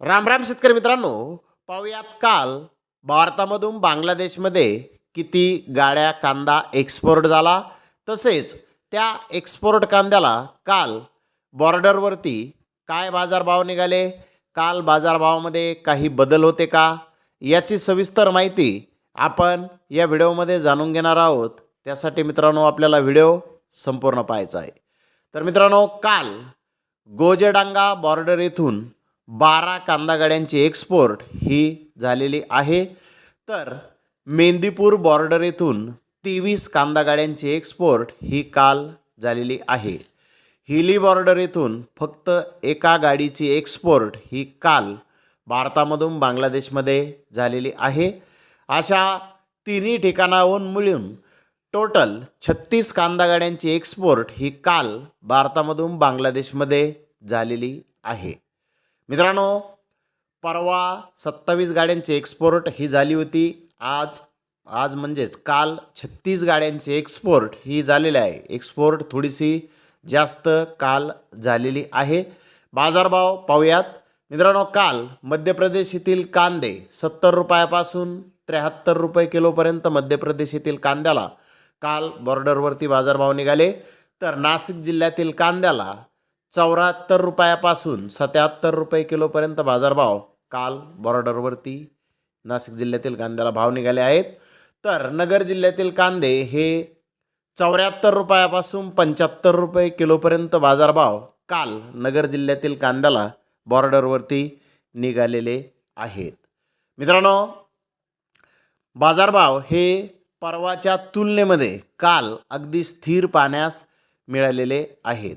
राम राम शेतकरी मित्रांनो पाहूयात काल भारतामधून बांगलादेशमध्ये किती गाड्या कांदा एक्सपोर्ट झाला. तसेच त्या एक्सपोर्ट कांद्याला काल बॉर्डरवरती काय बाजारभाव निघाले? काल बाजारभावामध्ये काही बदल होते का? याची सविस्तर माहिती आपण या व्हिडिओमध्ये जाणून घेणार आहोत. त्यासाठी मित्रांनो आपल्याला व्हिडिओ संपूर्ण पाहायचा आहे. तर मित्रांनो काल गोजेडांगा बॉर्डर येथून बारा कांदा गाड्यांची एक्सपोर्ट ही झालेली आहे. तर मेंदीपूर बॉर्डर येथून तेवीस कांदा गाड्यांची एक्सपोर्ट ही काल झालेली आहे. हिली बॉर्डर येथून फक्त एका गाडीची एक्सपोर्ट ही काल भारतामधून बांगलादेशमध्ये झालेली आहे. अशा तिन्ही ठिकाणाहून मिळून टोटल छत्तीस कांदा गाड्यांची एक्सपोर्ट ही काल भारतामधून बांगलादेशमध्ये झालेली आहे. मित्रांनो परवा सत्तावीस गाड्यांची एक्सपोर्ट ही झाली होती. आज आज म्हणजेच काल छत्तीस गाड्यांची एक्सपोर्ट ही झालेली आहे. एक्सपोर्ट थोडीशी जास्त काल झालेली आहे. बाजारभाव पाहूयात. मित्रांनो काल मध्य प्रदेश येथील कांदे सत्तर रुपयापासून त्र्याहत्तर रुपये किलोपर्यंत मध्य प्रदेश येथील कांद्याला काल बॉर्डरवरती बाजारभाव निघाले. तर नाशिक जिल्ह्यातील कांद्याला चौऱ्याहत्तर रुपयापासून सत्याहत्तर रुपये किलोपर्यंत बाजारभाव काल बॉर्डरवरती. नाशिक जिल्ह्यातील कांद्याला भाव निघाले आहेत. तर नगर जिल्ह्यातील कांदे हे चौऱ्याहत्तर रुपयापासून पंच्याहत्तर रुपये किलोपर्यंत बाजारभाव काल नगर जिल्ह्यातील कांद्याला बॉर्डरवरती निघालेले आहेत. मित्रांनो बाजारभाव हे परवाच्या तुलनेमध्ये काल अगदी स्थिर पाण्यास मिळालेले आहेत.